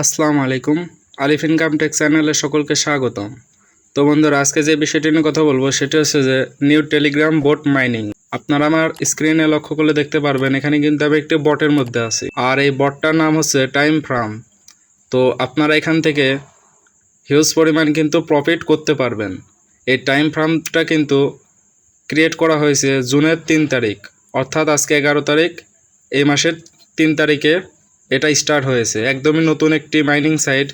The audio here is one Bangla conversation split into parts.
আসসালামু আলাইকুম। আলিফ ইনকাম টেক চ্যানেলে সকলকে স্বাগতম। তো বন্ধুরা, আজকে যে বিষয়টি নিয়ে কথা বলব, সেটা হচ্ছে যে নিউ টেলিগ্রাম বোট মাইনিং। আপনারা আমার স্ক্রিনে লক্ষ্য করলে দেখতে পারবেন, এখানে কিন্তু আমি একটি বটের মধ্যে আছি। আর এই বটটার নাম হচ্ছে টাইম ফ্রাম। তো আপনারা এখান থেকে হিউজ পরিমাণ কিন্তু প্রফিট করতে পারবেন। এই টাইম ফ্রামটা কিন্তু ক্রিয়েট করা হয়েছে জুনের তিন তারিখ। অর্থাৎ আজকে এগারো তারিখ, এই মাসের তিন তারিখে এটা স্টার্ট হয়েছে। একদমই নতুন একটি মাইনিং সাইট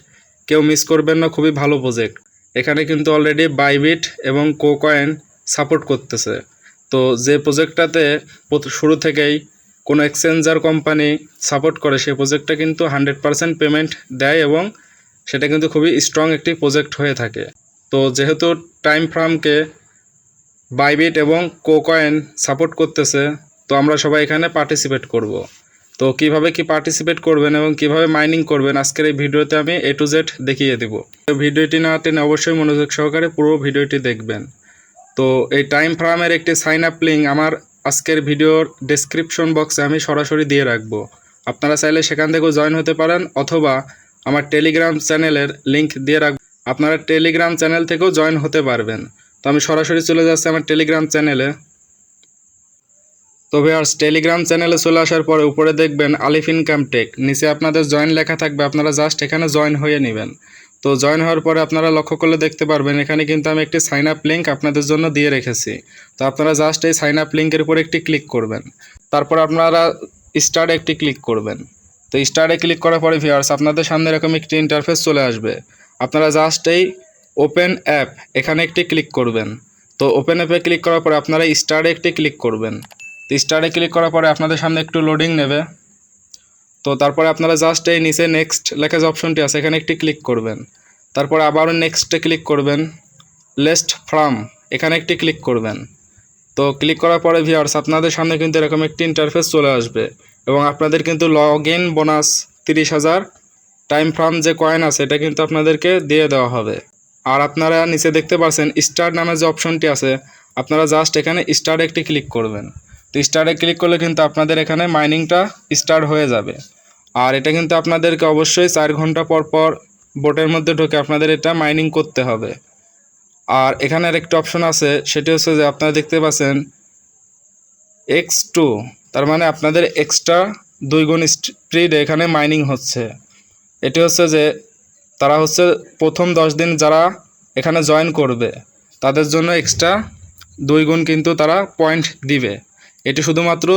কেউ মিস করবেন না, খুবই ভালো প্রজেক্ট এখানে কিন্তু অলরেডি বাইবিট এবং কোকয়েন সাপোর্ট করতেছে। তো যে প্রজেক্টটাতে শুরু থেকেই কোনো এক্সচেঞ্জার কোম্পানি সাপোর্ট করে, সেই প্রজেক্টটা কিন্তু হান্ড্রেড পারসেন্ট পেমেন্ট দেয় এবং সেটা কিন্তু খুবই স্ট্রং একটি প্রজেক্ট হয়ে থাকে। তো যেহেতু টাইম ফ্রামকে বাইবিট এবং কোকয়েন সাপোর্ট করতেছে, তো আমরা সবাই এখানে পার্টিসিপেট করব। তো কীভাবে কি পার্টিসিপেট করবেন এবং কীভাবে মাইনিং করবেন, আজকের এই ভিডিওতে আমি এ টু জেড দেখিয়ে দেব। ভিডিওটি না টেনে অবশ্যই মনোযোগ সহকারে পুরো ভিডিওটি দেখবেন। তো এই টাইম ফ্রামের একটি সাইন আপ লিঙ্ক আমার আজকের ভিডিওর ডেসক্রিপশন বক্সে আমি সরাসরি দিয়ে রাখব। আপনারা চাইলে সেখান থেকেও জয়েন হতে পারেন অথবা আমার টেলিগ্রাম চ্যানেলের লিংক দিয়ে রাখব আপনারা টেলিগ্রাম চ্যানেল থেকেও জয়েন হতে পারবেন। তো আমি সরাসরি চলে যাচ্ছি আমার টেলিগ্রাম চ্যানেলে তো ভিউয়ার্স টেলিগ্রাম চ্যানেলে চলে আসার পরে উপরে দেখবেন আলিফ ইনকাম টেক। নিচে আপনাদের জয়েন লেখা থাকবে, আপনারা জাস্ট এখানে জয়েন হয়ে নেবেন। তো জয়েন হওয়ার পরে আপনারা লক্ষ্য করলে দেখতে পারবেন, এখানে কিন্তু আমি একটি সাইন আপ লিঙ্ক আপনাদের জন্য দিয়ে রেখেছি। তো আপনারা জাস্ট এই সাইন আপ লিঙ্কের উপর একটি ক্লিক করবেন। তারপর আপনারা স্টার্টে একটি ক্লিক করবেন। তো স্টার্টে ক্লিক করার পরে ভিউয়ার্স আপনাদের সামনে এরকম একটি ইন্টারফেস চলে আসবে। আপনারা জাস্ট এই ওপেন অ্যাপ এখানে একটি ক্লিক করবেন। তো ওপেন অ্যাপে ক্লিক করার পরে আপনারা স্টার্টে একটি ক্লিক করবেন। তো স্টারে ক্লিক করার পরে আপনাদের সামনে একটু লোডিং নেবে। তো তারপরে আপনারা জাস্ট এই নিচে নেক্সট লেখা যে অপশনটি আছে, এখানে একটি ক্লিক করবেন। তারপরে আবারও নেক্সটে ক্লিক করবেন। লেস্ট ফ্রাম এখানে একটি ক্লিক করবেন। তো ক্লিক করার পরে ভিউয়ার্স আপনাদের সামনে কিন্তু এরকম একটি ইন্টারফেস চলে আসবে এবং আপনাদের কিন্তু লগ ইন বোনাস তিরিশ হাজার টাইম ফ্রাম যে কয়েন আছে, এটা কিন্তু আপনাদেরকে দিয়ে দেওয়া হবে। আর আপনারা নিচে দেখতে পাচ্ছেন স্টার নামের যে অপশনটি আছে, আপনারা জাস্ট এখানে স্টার একটি ক্লিক করবেন। তো স্টারে ক্লিক করলে কিন্তু আপনাদের এখানে মাইনিংটা স্টার্ট হয়ে যাবে। আর এটা কিন্তু আপনাদেরকে অবশ্যই চার ঘণ্টা পর পর বোটের মধ্যে ঢুকে আপনাদের এটা মাইনিং করতে হবে। আর এখানে আরেকটা অপশন আছে, সেটি হচ্ছে যে আপনারা দেখতে পাচ্ছেন এক্স টু তার মানে আপনাদের এক্সট্রা দুই গুণ স্পিড এখানে মাইনিং হচ্ছে। এটি হচ্ছে যে তারা হচ্ছে প্রথম দশ দিন যারা এখানে জয়েন করবে, তাদের জন্য এক্সট্রা দুই গুণ কিন্তু তারা পয়েন্ট দিবে। এটি শুধুমাত্র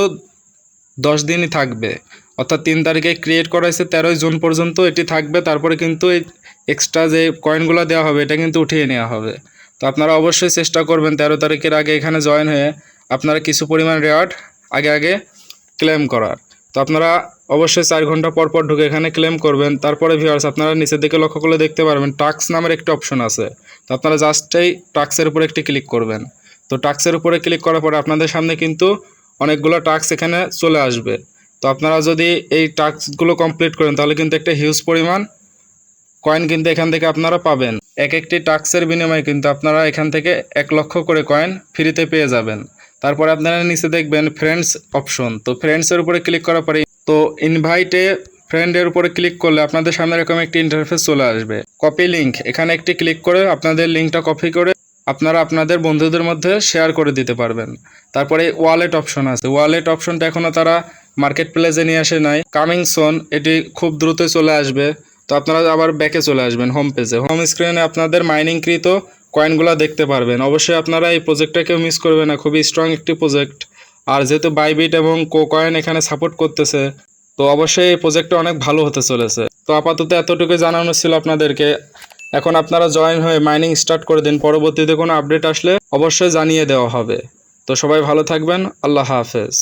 দশ দিনই থাকবে। অর্থাৎ তিন তারিখে ক্রিয়েট করা হয়েছে তেরোই জুন পর্যন্ত এটি থাকবে। তারপরে কিন্তু এই এক্সট্রা যে কয়েনগুলো দেওয়া হবে, এটা কিন্তু উঠিয়ে নেওয়া হবে। তো আপনারা অবশ্যই চেষ্টা করবেন তেরো তারিখের আগে এখানে জয়েন হয়ে আপনারা কিছু পরিমাণ রেওয়ার্ড আগে আগে ক্লেম করার। তো আপনারা অবশ্যই চার ঘণ্টা পর পর ঢুকে এখানে ক্লেম করবেন। তারপরে ভিউয়ার্স আপনারা নিচের দিকে লক্ষ্য করলে দেখতে পারবেন টাক্স নামের একটি অপশন আছে। তো আপনারা জাস্ট এই টাক্সের উপরে একটি ক্লিক করবেন। তো টাক্সের উপরে ক্লিক করার পরে আপনাদের সামনে কিন্তু অনেকগুলো টাস্ক এখানে চলে আসবে। তো আপনারা যদি এই টাস্কগুলো কমপ্লিট করেন, তাহলে কিন্তু একটা হিউজ পরিমাণ কয়েন কিন্তু এখান থেকে আপনারা পাবেন। এক একটি টাস্কের বিনিময়ে কিন্তু আপনারা এখান থেকে এক লক্ষ করে কয়েন ফ্রিতে পেয়ে যাবেন। তারপরে আপনারা নিচে দেখবেন ফ্রেন্ডস অপশন তো ফ্রেন্ডসের উপরে ক্লিক করার পরে, তো ইনভাইটে ফ্রেন্ডের উপরে ক্লিক করলে আপনাদের সামনে এরকম একটি ইন্টারফেস চলে আসবে। কপি লিঙ্ক এখানে একটি ক্লিক করে আপনাদের লিঙ্কটা কপি করে আপনারা আপনাদের বন্ধুদের মধ্যে শেয়ার করে দিতে পারবেন। তারপরে ওয়ালেট অপশন আছে। ওয়ালেট অপশনটা এখনও তারা মার্কেট প্লেসে নিয়ে আসে নাই। কামিং সোন এটি খুব দ্রুত চলে আসবে। তো আপনারা আবার ব্যাকে চলে আসবেন হোম পেজে হোম স্ক্রিনে আপনাদের মাইনিংকৃত কয়েনগুলো দেখতে পারবেন। অবশ্যই আপনারা এই প্রজেক্টটা কেউ মিস করবে না। খুবই স্ট্রং একটি প্রজেক্ট আর যেহেতু বাইবিট এবং কো কয়েন এখানে সাপোর্ট করতেছে, তো অবশ্যই এই প্রজেক্টটা অনেক ভালো হতে চলেছে। তো আপাতত এতটুকু জানানো ছিল আপনাদেরকে। এখন আপনারা জয়েন হয়ে মাইনিং স্টার্ট করে দিন। পরবর্তীতে কোনো আপডেট আসলে অবশ্যই জানিয়ে দেওয়া হবে। তো সবাই ভালো থাকবেন। আল্লাহ হাফেজ।